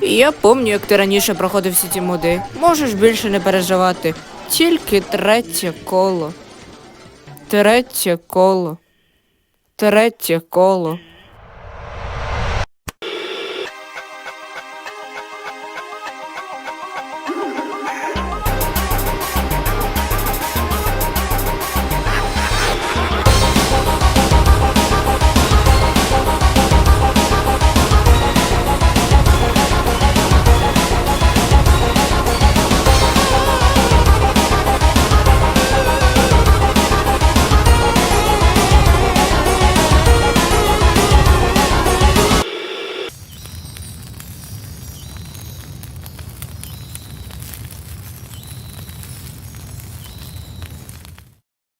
Я помню, як ти раніше проходив всі ті моди. Можеш більше не переживати. Тільки третє коло. Третє коло. Третє коло.